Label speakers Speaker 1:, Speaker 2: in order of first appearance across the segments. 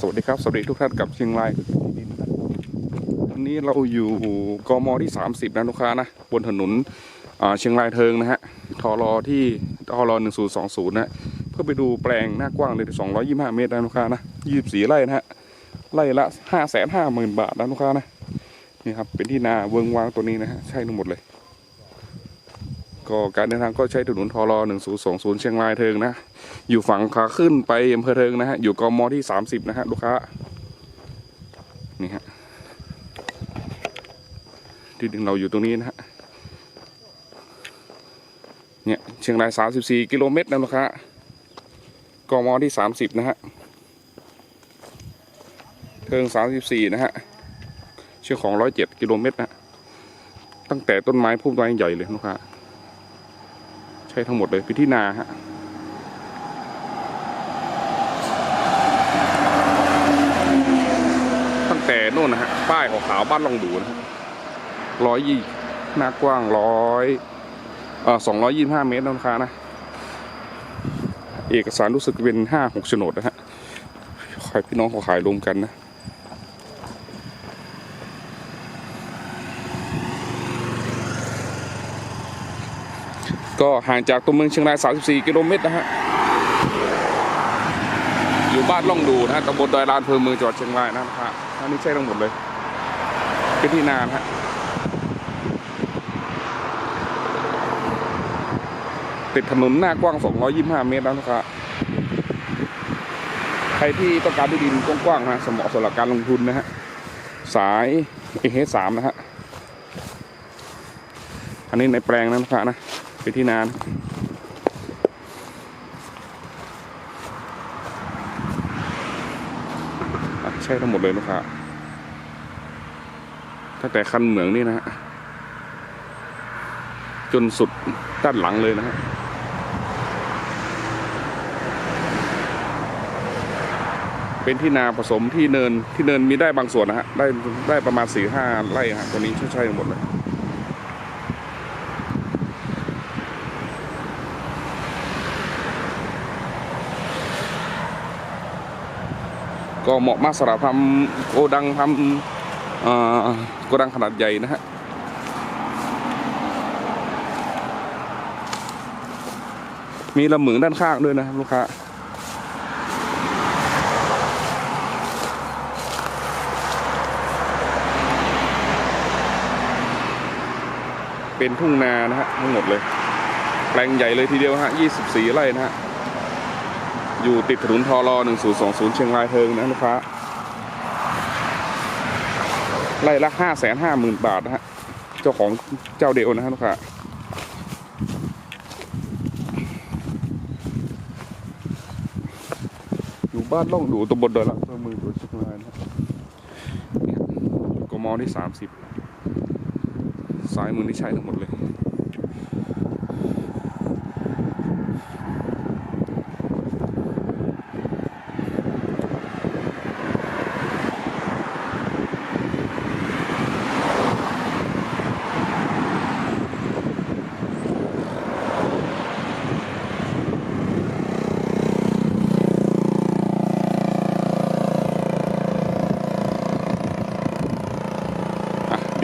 Speaker 1: สวัสดีครับ สวัสดีทุกท่านกับเชียงรายวันนี้เราอยู่กมที่ 30 นะลูกค้านะบนถนนเชียงรายเทิงนะฮะทอรอที่ทอรอ1020 นะเพื่อไปดูแปลงหน้ากว้างเลย 225 เมตรนะลูกค้านะ 24 ไร่นะฮะไร่ละ 550,000 บาทนะลูกค้านะนี่ครับเป็นที่นาเวิงวางตัวนี้นะฮะใช่ทั้งหมดเลย ก็การเดินทางก็ใช้ถนนทอรอ1020 เชียงรายเทิงนะ อยู่ฝั่งขาขึ้นไปอำเภอเทิงนะฮะ อยู่กมที่ 30 นะฮะลูกค้า นี่ฮะ ที่ดินเราอยู่ตรงนี้นะฮะ เนี่ยเชียงราย 34 กิโลเมตรนะลูกค้ากมที่ 30 นะฮะ เทิง 34 นะฮะ เชียงของ 107 กิโลเมตรนะตั้งแต่ต้นไม้พุ่มไม้ใหญ่เลยลูกค้า ช่ทั้งหมดเลยพิธีนาฮะตั้งแต่โน่นนะฮะป้ายขาวๆบ้านลองดูนะฮะร้อยยี่หน้ากว้างร้อยเอ่อสองร้อยยี่ห้าเมตรนะค้านะ เอกสารรู้สึกเป็นห้าหกโฉนดนะฮะขายพี่น้องเขาขายรวมกันนะ ก็ห่างจากตัวเมืองเชียงราย 34 กิโลเมตรนะฮะ อยู่บ้านล่องดูนะฮะตำบลดอยลานอำเภอเมืองจังหวัดเชียงรายนะครับอันนี้ใช่ทั้งหมดเลยเป็นที่นานฮะติดถนนหน้ากว้าง 225 เมตรแล้วนะครับใครที่ต้องการที่ดินกว้างๆนะสมเหมาะสำหรับการลงทุนนะฮะ สายเอเฮสามนะฮะ อันนี้ในแปลงนะนะครับนะ เป็นที่นานอะใช่ทั้งหมดเลยลูกค้าตั้งแต่คันเหมืองนี่นะฮะ จนสุดด้านหลังเลยนะฮะเป็นที่นาผสมที่เนินที่เนินมีได้บางส่วนนะฮะ ได้ได้ประมาณสี่ห้าไร่ฮะตัวนี้ใช่ๆทั้งหมดเลย ก็เหมาะมากสำหรับทำโกดังทำเอ่อโกดังขนาดใหญ่นะฮะมีลำเหมืองด้านข้างด้วยนะครับลูกค้าเป็นทุ่งนานะฮะทั้งหมดเลย แปลงใหญ่เลยทีเดียวฮะ 24 ไร่นะฮะ อยู่ติดถนนทอรอ1020 เชียงรายเทิงนะลูกค้าไร่ละ5 5 0 0 0 0บาทนะฮะ เจ้าของเจ้าเดียวนะฮะลูกค้าอยู่บ้านล่องดูตำบลดอยละอำเภอมืองจัวเชียงรายนะฮะเนี่ยกมที่30ซ้ายมือนี่ใช้ทั้งหมดเลย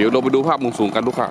Speaker 1: ดี๋ยวเราไปดูภาพมุมสูงกันลูกค้า